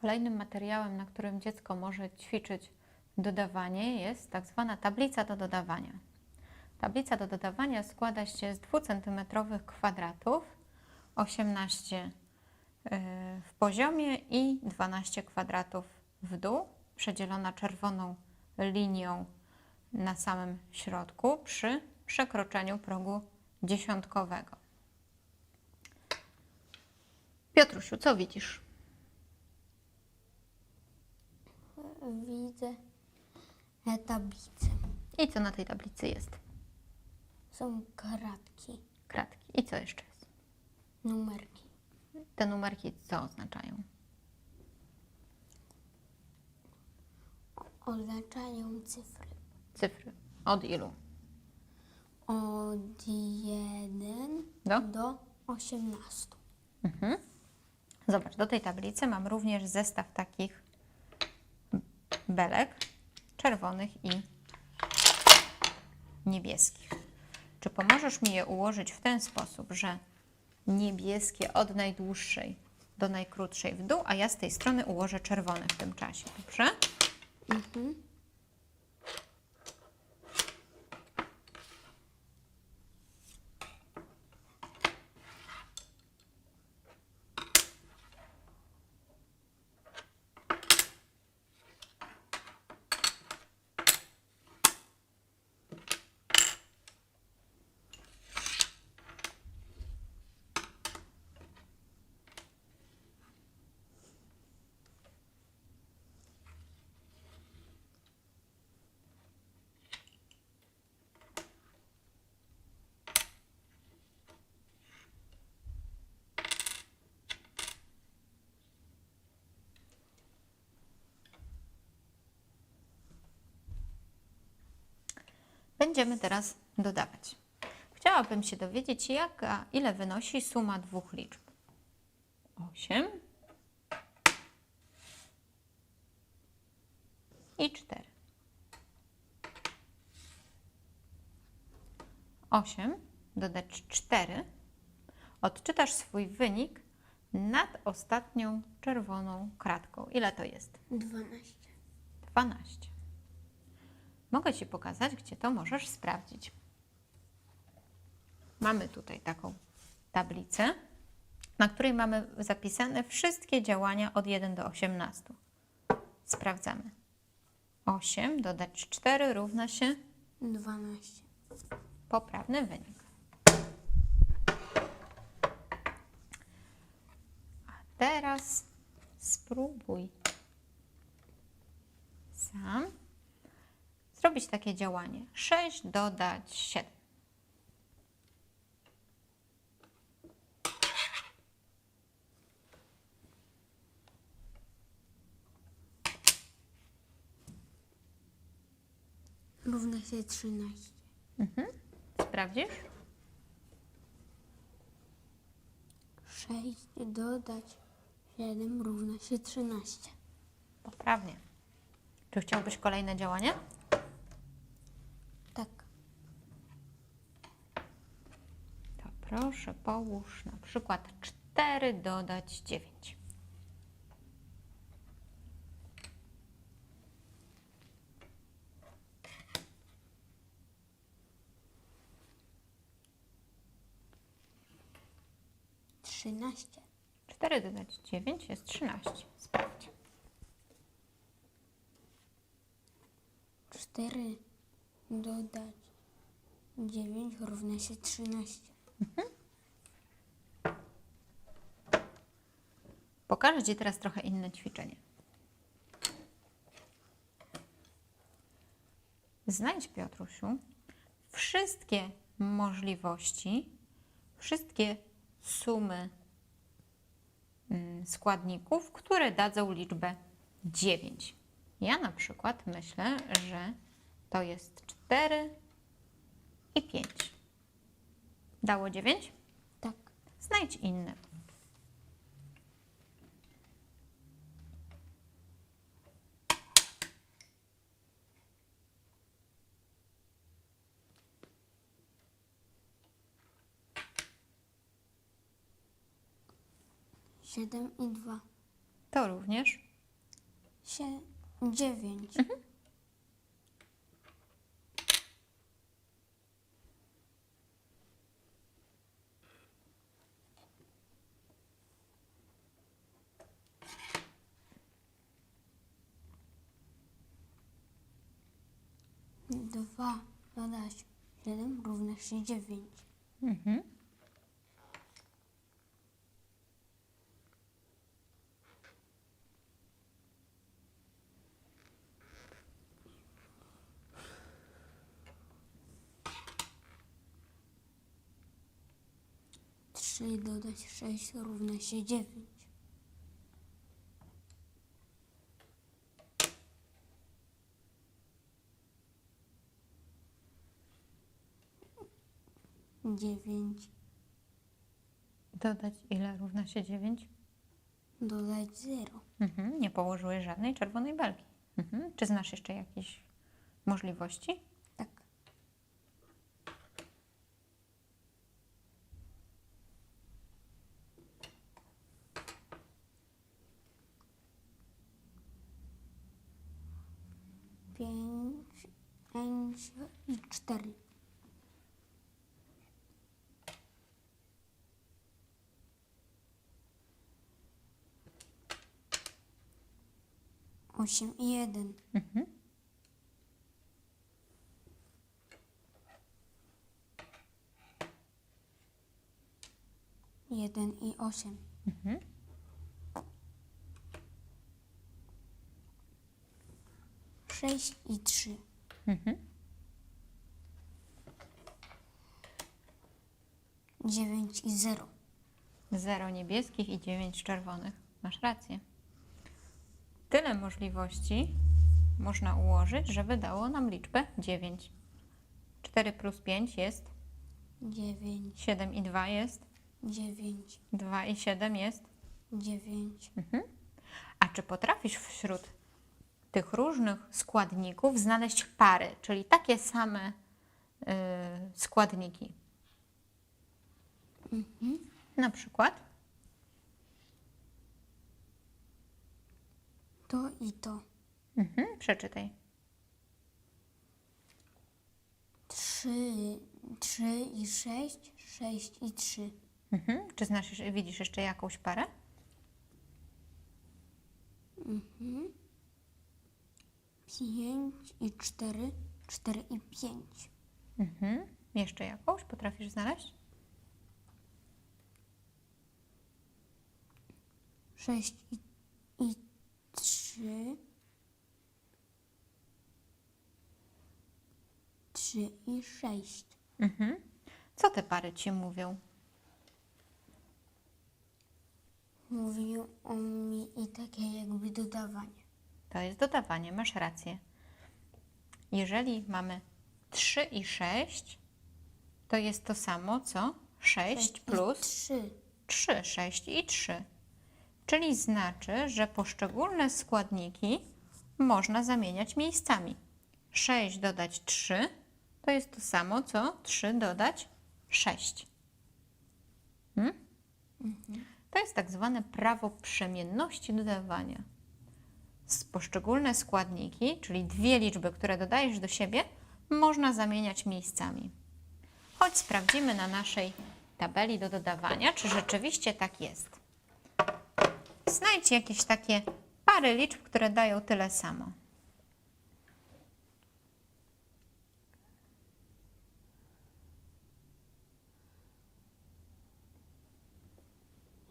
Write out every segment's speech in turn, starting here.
Kolejnym materiałem, na którym dziecko może ćwiczyć dodawanie, jest tak zwana tablica do dodawania. Tablica do dodawania składa się z 2-centymetrowych kwadratów, 18 y, w poziomie i 12 kwadratów w dół, przedzielona czerwoną linią na samym środku przy przekroczeniu progu dziesiątkowego. Piotrusiu, co widzisz? Widzę tablicę. I co na tej tablicy jest? Są kratki, Kratki. I co jeszcze jest? numerki. Te numerki co oznaczają? Oznaczają cyfry. Cyfry. Od ilu? Od 1 Do? do 18. Mhm. Zobacz, do tej tablicy mam również zestaw takich belek czerwonych i niebieskich. Czy pomożesz mi je ułożyć w ten sposób, że niebieskie od najdłuższej do najkrótszej w dół, a ja z tej strony ułożę czerwone w tym czasie, dobrze? Mhm. Będziemy teraz dodawać. Chciałabym się dowiedzieć, jaka, ile wynosi suma dwóch liczb. 8 i 4. 8 dodać 4. Odczytasz swój wynik nad ostatnią czerwoną kratką. Ile to jest? 12. 12. Mogę Ci pokazać, gdzie to możesz sprawdzić. Mamy tutaj taką tablicę, na której mamy zapisane wszystkie działania od 1 do 18. Sprawdzamy. 8 dodać 4 równa się 12. poprawny wynik. A teraz spróbuj sam zrobić takie działanie. 6 dodać 7. Równa się 13. Mhm. Sprawdzisz? 6 dodać 7 równa się 13. Poprawnie. Czy chciałbyś kolejne działanie? Tak. To proszę połóż na przykład 4 dodać 9. Trzynaście. 4 dodać 9 jest 13. Sprawdź. 4 dodać 9 równa się 13. Pokażę Ci teraz trochę inne ćwiczenie. Znajdź, Piotrusiu, wszystkie możliwości, wszystkie sumy mm, składników, które dadzą liczbę 9. Ja na przykład myślę, że to jest 4 i 5. Dało 9? Tak. Znajdź inne. Siedem i dwa. To również Sie- dziewięć. Dwa dodać siedem równa się dziewięć. Mhm. Trzy dodać sześć równa się dziewięć. Dziewięć Dodać ile równa się 9? dodać zero. Mhm. Nie położyłeś żadnej czerwonej belki. Mhm. Czy znasz jeszcze jakieś możliwości? Tak. Pięć, pięć i cztery. Osiem i jeden. Mhm. Jeden i osiem. Mhm. Sześć i trzy. Mhm. Dziewięć i zero. 0 niebieskich i 9 czerwonych. Masz rację. Tyle możliwości można ułożyć, żeby dało nam liczbę 9. 4 plus 5 jest, Dziewięć, 7 i 2 jest, dziewięć, 2 i 7 jest. dziewięć. Mhm. A czy potrafisz wśród tych różnych składników znaleźć pary, czyli takie same y, składniki? Na przykład? To i to. Mhm. Przeczytaj. Trzy, trzy i sześć, sześć i trzy. Mhm. Czy znasz, widzisz jeszcze jakąś parę? Pięć i cztery, cztery i pięć. Mhm. Jeszcze jakąś potrafisz znaleźć? Sześć i, i trzy. Trzy i sześć. Mhm. Co te pary ci mówią? Mówią o mi i takie jakby dodawanie. To jest dodawanie, masz rację. Jeżeli mamy 3 i 6, to jest to samo co 6 i plus trzy. 3, 6 i 3. Czyli znaczy, że poszczególne składniki można zamieniać miejscami. 6 dodać 3 to jest to samo co 3 dodać 6. Hmm? To jest tak zwane prawo przemienności dodawania. Z poszczególne składniki, czyli dwie liczby, które dodajesz do siebie, można zamieniać miejscami. Choć sprawdzimy na naszej tabeli do dodawania, czy rzeczywiście tak jest. Znajdź jakieś takie pary liczb, które dają tyle samo.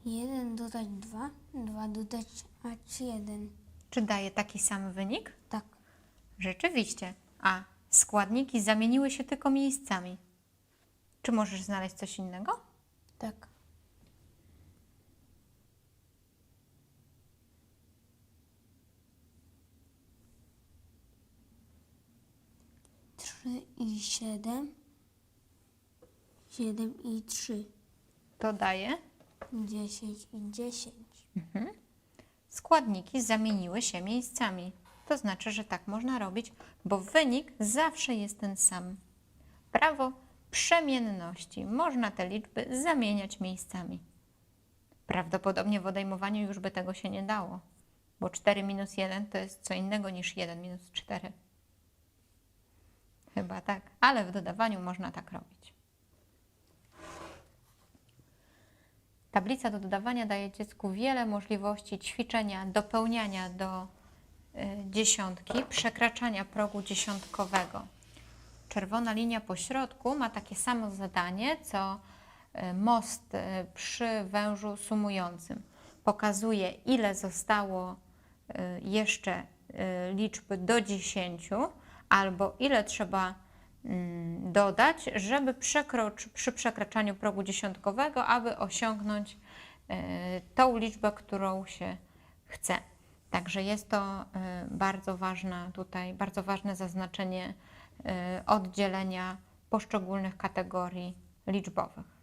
Jeden dodać dwa, dwa dodać ać jeden. Czy daje taki sam wynik? Tak. Rzeczywiście. A składniki zamieniły się tylko miejscami. Czy możesz znaleźć coś innego? Tak. Trzy i siedem. Siedem i trzy. To daje. Dziesięć i dziesięć. Składniki zamieniły się miejscami. To znaczy, że tak można robić, bo wynik zawsze jest ten sam. Prawo przemienności. Można te liczby zamieniać miejscami. Prawdopodobnie w odejmowaniu już by tego się nie dało. bo 4 minus 1 to jest co innego niż 1 minus 4. Chyba tak, ale w dodawaniu można tak robić. Tablica do dodawania daje dziecku wiele możliwości ćwiczenia, dopełniania do y, dziesiątki, przekraczania progu dziesiątkowego. Czerwona linia po środku ma takie samo zadanie, co y, most y, przy wężu sumującym. Pokazuje, ile zostało jeszcze liczby do 10, albo ile trzeba mm, dodać, żeby przekrocz, przy przekraczaniu progu dziesiątkowego, aby osiągnąć y, tą liczbę, którą się chce. Także jest to y, bardzo ważna tutaj, bardzo ważne zaznaczenie y, oddzielenia poszczególnych kategorii liczbowych.